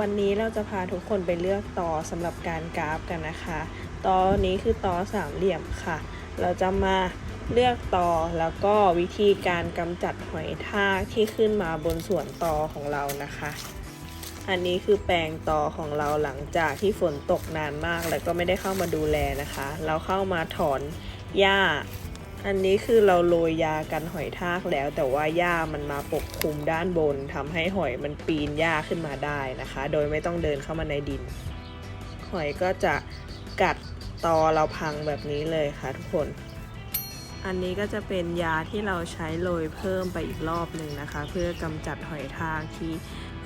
วันนี้เราจะพาทุกคนไปเลือกตอสำหรับการกราฟกันนะคะตอนี้คือตอสามเหลี่ยมค่ะ เราจะมาเลือกตอแล้วก็วิธีการกำจัดหอยทากที่ขึ้นมาบนส่วนตอของเรานะคะ อันนี้คือแปลงตอของเราหลังจากที่ฝนตกนานมาก แล้วก็ไม่ได้เข้ามาดูแลนะคะ เราเข้ามาถอนหญ้า อันนี้คือเราโรยยากันหอยทากแล้ว แต่ว่าหญ้ามันมาปกคลุมด้านบนทำให้หอยมันปีนหญ้าขึ้นมาได้นะคะ โดยไม่ต้องเดินเข้ามาในดิน หอยก็จะกัดตอเราพังแบบนี้เลยค่ะทุกคน อันนี้ก็จะเป็นยาที่เราใช้โรยเพิ่มไปอีกรอบหนึ่งนะคะ เพื่อกำจัดหอยทากที่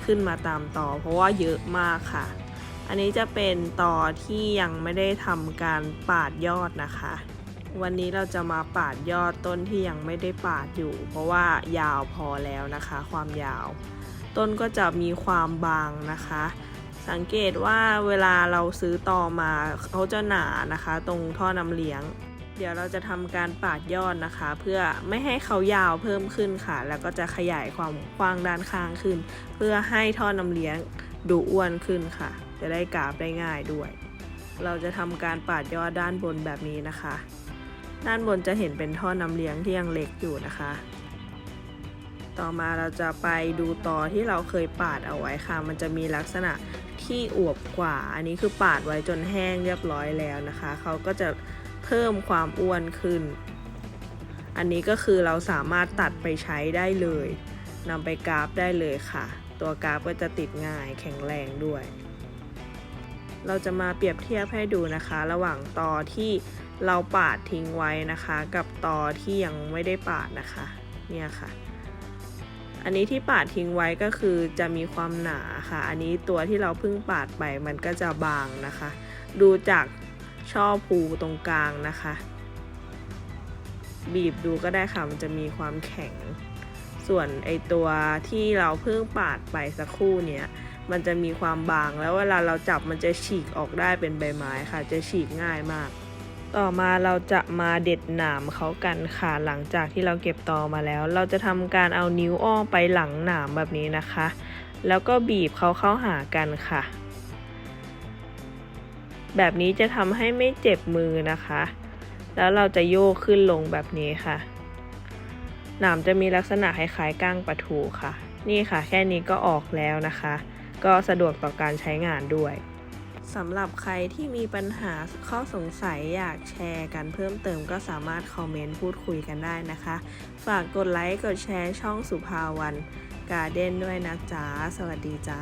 ขึ้นมาตามตอเพราะว่าเยอะมากค่ะ อันนี้จะเป็นตอที่ยังไม่ได้ทำการปาดยอดนะคะ วันนี้เราจะมาปาดยอดต้นที่ยังไม่ได้ปาดอยู่ เพราะว่ายาวพอแล้วนะคะ ความยาว ต้นก็จะมีความบางนะคะ สังเกตว่าเวลาเราซื้อตอมาเขาจะหนานะคะ ตรงท่อนำเลี้ยง เดี๋ยวเราจะทำการปาดยอดนะคะ เพื่อไม่ให้เขายาวเพิ่มขึ้นค่ะ แล้วก็จะขยายความกว้างด้านข้างขึ้น เพื่อให้ท่อนำเลี้ยงดูอ้วนขึ้นค่ะ จะได้กราบได้ง่ายด้วย เราจะทำการปาดยอดด้านบนแบบนี้นะคะ ด้านบนจะเห็นเป็นท่อนำเลี้ยงที่ยังเล็กอยู่นะคะ ต่อมาเราจะไปดูต่อที่เราเคยปาดเอาไว้ค่ะ มันจะมีลักษณะที่อวบกว่า อันนี้คือปาดไว้จนแห้งเรียบร้อยแล้วนะคะ เขาก็จะเพิ่มความอ้วนขึ้น อันนี้ก็คือเราสามารถตัดไปใช้ได้เลยนำไปกราฟได้เลยค่ะ ตัวกราฟก็จะติดง่ายแข็งแรงด้วย เราจะมาเปรียบเทียบให้ดูนะคะ ระหว่างตอที่เราปาดทิ้งไว้นะคะ กับตอที่ยังไม่ได้ปาดนะคะเนี่ยค่ะ อันนี้ที่ปาดทิ้งไว้ก็คือจะมีความหนาค่ะ อันนี้ตัวที่เราเพิ่งปาดไปมันก็จะบางนะคะ ดูจากช่อภูตรงกลางนะคะ บีบดูก็ได้ค่ะมันจะมีความแข็ง ส่วนไอตัวที่เราเพิ่งปาดไปสักครู่เนี้ย มันจะมีความบาง แล้วเวลาเราจับมันจะฉีกออกได้เป็นใบไม้ค่ะ จะฉีกง่ายมาก ต่อมาเราจะมาเด็ดหนามเขากันค่ะ หลังจากที่เราเก็บตอมาแล้ว เราจะทำการเอานิ้วอ้อมไปหลังหนามแบบนี้นะคะ แล้วก็บีบเขาเข้าหากันค่ะ แบบนี้จะทำให้ไม่เจ็บมือนะคะ แล้วเราจะโยกขึ้นลงแบบนี้ค่ะ หนามจะมีลักษณะคล้ายๆก้างปลาทูค่ะนี่ค่ะแค่นี้ก็ออกแล้วนะคะ ก็สะดวกต่อการใช้งานด้วยสำหรับใครที่มีปัญหาข้อสงสัยอยากแชร์กันเพิ่มเติมก็สามารถคอมเมนต์พูดคุยกันได้นะคะ ฝากกดไลค์กดแชร์ช่องสุภาวันการ์เด้นด้วยนะจ๊ะ สวัสดีจ้า